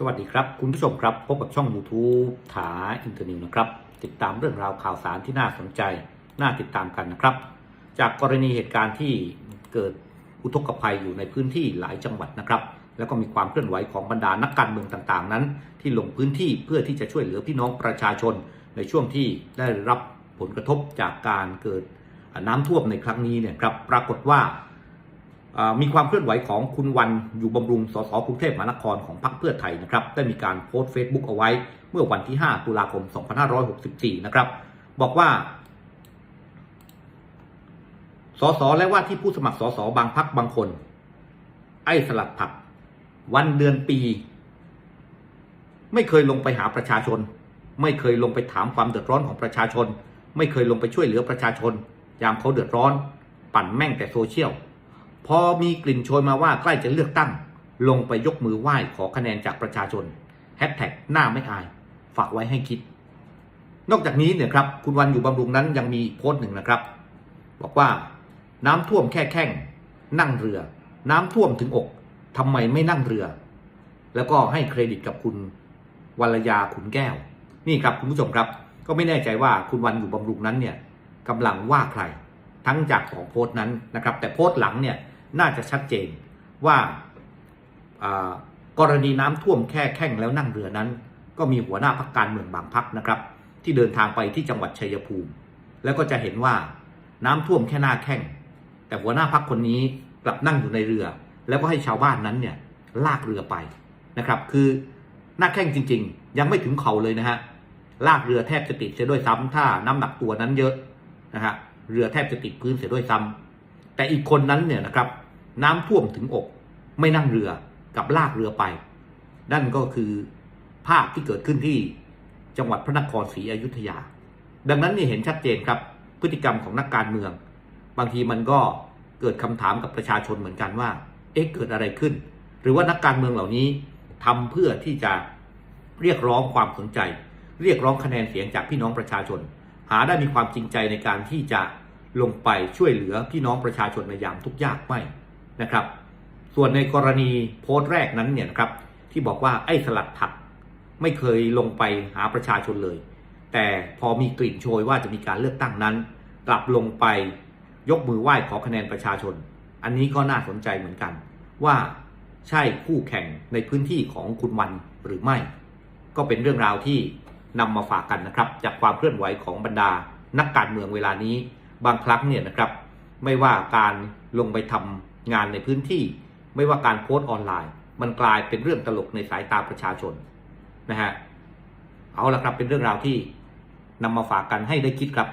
สวัสดีครับ คุณผู้ชมครับ พบกับช่อง YouTube ถาอินเตอร์นิวนะครับ ติดตามเรื่องราวข่าวสารที่น่าสนใจ น่าติดตามกันนะครับ จากกรณีเหตุการณ์ที่เกิดอุทกภัยอยู่ในพื้นที่หลายจังหวัดนะครับ แล้วก็มีความเคลื่อนไหวของบรรดานักการเมืองต่างๆ นั้น ที่ลงพื้นที่เพื่อที่จะช่วยเหลือพี่น้องประชาชน ในช่วงที่ได้รับผลกระทบจากการเกิดน้ำท่วมในครั้งนี้เนี่ยครับปรากฏว่า มีความเคลื่อนไหวของคุณวันอยู่บำรุง สสกรุงเทพมหานครของพรรคเพื่อไทยนะครับ ได้มีการโพสต์ Facebook เอาไว้ เมื่อวันที่ 5 ตุลาคม 2564 นะครับ บอกว่า สสและว่าที่ผู้สมัครสสบางพักบางคน ไอ้สลัดผัก วันเดือนปี ไม่เคยลงไปหาประชาชน ไม่เคยลงไปถามความเดือดร้อนของประชาชน ไม่เคยลงไปช่วยเหลือประชาชน ยามเขาเดือดร้อน ปั่นแม่งแต่โซเชียล พอมีกลิ่นโชยมาว่าใกล้จะเลือกตั้ง ลงไปยกมือไหว้ขอคะแนนจากประชาชนแฮชแท็กหน้าไม่อาย ฝากไว้ให้คิด นอกจากนี้เนี่ยครับคุณวันอยู่บำรุงนั้นยังมีโพสต์หนึ่งนะครับ บอกว่าน้ำท่วมแค่แข้งนั่งเรือ น้ำท่วมถึงอกทำไมไม่นั่งเรือ แล้วก็ให้เครดิตกับคุณวรยาขุนแก้ว นี่ครับคุณผู้ชมครับ ก็ไม่แน่ใจว่าคุณวันอยู่บำรุงนั้นเนี่ยกำลังว่าใคร ทั้งจากสองโพสต์นั้นนะครับ แต่โพสต์หลังเนี่ย น่าจะชัดเจนว่ากรณีน้ำท่วมแค่แข้งแล้วนั่งเรือนั้น ก็มีหัวหน้าพักการเมืองบางพักนะครับ ที่เดินทางไปที่จังหวัดชัยภูมิ แล้วก็จะเห็นว่าน้ำท่วมแค่หน้าแข้งแต่หัวหน้าพักคนนี้กลับนั่งอยู่ในเรือ แล้วก็ให้ชาวบ้านนั้นเนี่ยลากเรือไปนะครับ คือหน้าแข้งจริง ๆ ยังไม่ถึงเข่าเลยนะฮะลากเรือแทบจะติดเสียด้วยซ้ำถ้าน้ำหนักตัวนั้นเยอะนะฮะเรือแทบจะติดพื้นเสียด้วยซ้ำ แต่อีกคนนั้นเนี่ยนะครับน้ำท่วมถึงอกไม่นั่งเรือกับลากเรือไป นั่นก็คือภาพที่เกิดขึ้นที่จังหวัดพระนครศรีอยุธยา ดังนั้นนี่เห็นชัดเจนครับพฤติกรรมของนักการเมือง บางทีมันก็เกิดคำถามกับประชาชนเหมือนกันว่า เอ๊ะเกิดอะไรขึ้น หรือว่านักการเมืองเหล่านี้ทำเพื่อที่จะเรียกร้องความสนใจ เรียกร้องคะแนนเสียงจากพี่น้องประชาชน หาได้มีความจริงใจในการที่จะ ลงไปช่วยเหลือพี่น้องประชาชนในยามทุกยากไม่นะครับ ส่วนในกรณีโพสต์แรกนั้นเนี่ยนะครับที่บอกว่าไอ้สลัดผักไม่เคยลงไปหาประชาชนเลย แต่พอมีกลิ่นโชยว่าจะมีการเลือกตั้งนั้น กลับลงไปยกมือไหว้ขอคะแนนประชาชน อันนี้ก็น่าสนใจเหมือนกัน ว่าใช่คู่แข่งในพื้นที่ของคุณวันหรือไม่ ก็เป็นเรื่องราวที่นำมาฝากกันนะครับ จากความเคลื่อนไหวของบรรดานักการเมืองเวลานี้ บางครั้งเนี่ยนะครับ ไม่ว่าการลงไปทำงานในพื้นที่ ไม่ว่าการโพสต์ออนไลน์ มันกลายเป็นเรื่องตลกในสายตาประชาชนนะฮะเอาละครับเป็นเรื่องราวที่นำมาฝากกันให้ได้คิดครับ